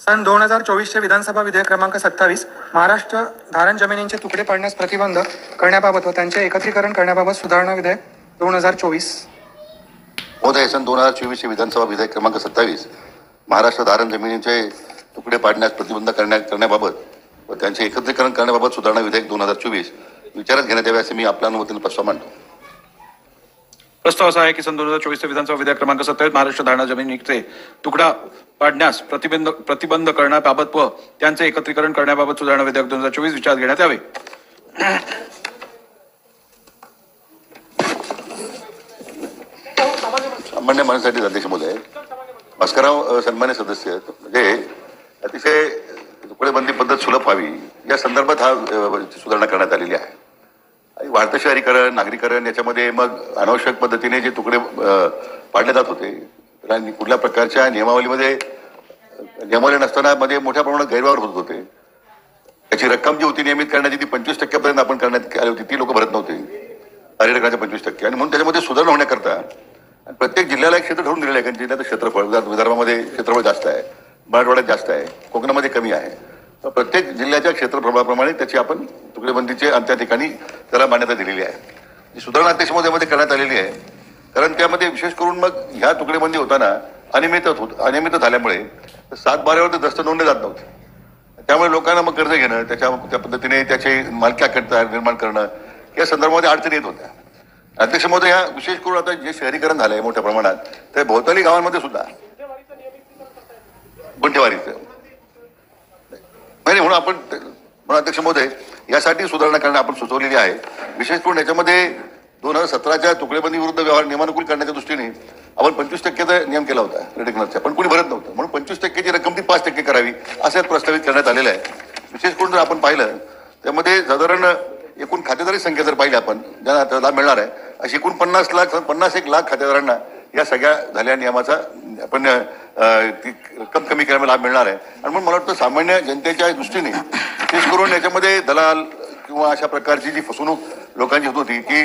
सन दोन हजार चोवीसचे विधानसभा विधेयक क्रमांक सत्तावीस महाराष्ट्र धारण जमिनींचे तुकडे पाडण्यास प्रतिबंध करण्याबाबत व त्यांचे एकत्रीकरण करण्याबाबत सुधारणा विधेयक दोन हजार चोवीस. महोदय सन दोन हजार चोवीसचे विधानसभा विधेयक क्रमांक सत्तावीस महाराष्ट्र धारण जमिनींचे तुकडे पाडण्यास प्रतिबंध करण्या करण्याबाबत व त्यांचे एकत्रीकरण करण्याबाबत सुधारणा विधेयक दोन हजार चोवीस विचारात घेण्यात यावे असे मी आपल्या अनुमतीने प्रस्ताव मांडतो. प्रस्ताव असा आहे की सन दोन हजार चोवीसचे विधानसभा विधेयक क्रमांक सत्तावीस महाराष्ट्र धारणा जमिनीचे तुकडा पाडण्यास प्रतिबंध प्रतिबंध करण्याबाबत व त्यांचे एकत्रीकरण करण्याबाबत सुधारणा विधेयक दोन हजार चोवीस विचारात घेण्यात यावे. सामान्य माणसासाठी अध्यक्ष आहे भास्करराव सन्मान्य सदस्य म्हणजे अतिशय तुकडेबंदी पद्धत सुलभ व्हावी. या संदर्भात हा सुधारणा करण्यात आलेली आहे. वाढतं शहरीकरण नागरीकरण याच्यामध्ये मग अनावश्यक पद्धतीने जे तुकडे पाडले जात होते आणि कुठल्या प्रकारच्या नियमावलीमध्ये नियमावली नसताना मध्ये मोठ्या प्रमाणात गैरव्यवहार होत होते. त्याची रक्कम जी होती नियमित करण्याची ती पंचवीस टक्क्यापर्यंत आपण करण्यात आली होती ती लोक भरत नव्हते. पर्यटकांच्या पंचवीस टक्के. आणि म्हणून त्याच्यामध्ये सुधारणा होण्याकरता प्रत्येक जिल्ह्याला एक क्षेत्र ठरून दिलेलं आहे कारण जिल्ह्याचं क्षेत्रफळ विदर्भामध्ये क्षेत्रफळ जास्त आहे मराठवाड्यात जास्त आहे कोकणामध्ये कमी आहे. प्रत्येक जिल्ह्याच्या क्षेत्रप्रभाप्रमाणे त्याची आपण तुकडेबंदीचे आणि त्या ठिकाणी त्याला मान्यता दिलेली आहे. सुधारणा अध्यक्षमध्ये करण्यात आलेली आहे कारण त्यामध्ये विशेष करून मग ह्या तुकडेबंदी होताना अनियमित होत अनियमित झाल्यामुळे सात बारावर ते दस्त नोंदले जात नव्हते. त्यामुळे लोकांना मग कर्ज घेणं त्याच्या त्या पद्धतीने त्याचे मालक्या करता निर्माण करणं या संदर्भामध्ये अडचणी येत होत्या. अध्यक्ष महोदय या विशेष करून आता जे शहरीकरण झालंय मोठ्या प्रमाणात त्या भोवताली गावांमध्ये सुद्धा. गुंठेवारीचं. म्हणून आपण म्हणून अध्यक्ष महोदय यासाठी सुधारणा करणं आपण सुचवलेली आहे. विशेष करून याच्यामध्ये दोन हजार सतराच्या तुकडेबंदी विरुद्ध व्यवहार नियमानुकूल करण्याच्या दृष्टीने आपण पंचवीस टक्केचा नियम केला होता रेडिक्नरचा पण कोणी भरत नव्हतं. म्हणून पंचवीस टक्केची रक्कम ती पाच टक्के करावी असं प्रस्तावित करण्यात आलेलं आहे. विशेष करून जर आपण पाहिलं त्यामध्ये साधारण एकूण खातेदारी संख्या जर पाहिली आपण ज्यांना आता लाभ मिळणार आहे अशी एकूण पन्नास लाख पन्नास एक लाख खातेदारांना या सगळ्या झालेल्या नियमाचा आपण ती रक्कम कमी करण्याला लाभ मिळणार आहे. आणि म्हणून मला वाटतं सामान्य जनतेच्या दृष्टीने विशेष करून याच्यामध्ये दलाल किंवा अशा प्रकारची जी फसवणूक लोकांची होत होती ती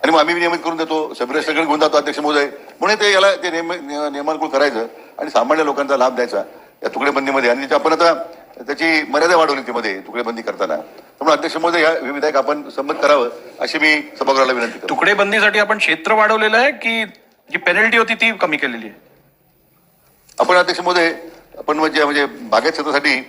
आणि मग आम्ही नियमित करून देतो. सगळे सगळे घेऊन जातो अध्यक्ष महोदय. म्हणून ते याला ते नियम नियमानुकूल करायचं आणि सामान्य लोकांचा लाभ द्यायचा या तुकडेबंदीमध्ये. आणि आपण आता त्याची मर्यादा वाढवली ती मध्ये तुकडेबंदी करताना. त्यामुळे अध्यक्ष महोदय या विधेयक आपण संमत करावं अशी मी सभागृहाला विनंती तुकडेबंदीसाठी आपण क्षेत्र वाढवलेलं आहे की जी पेनल्टी होती ती कमी केलेली आहे. आपण अध्यक्ष महोदय आपण म्हणजे म्हणजे बागायत क्षेत्रासाठी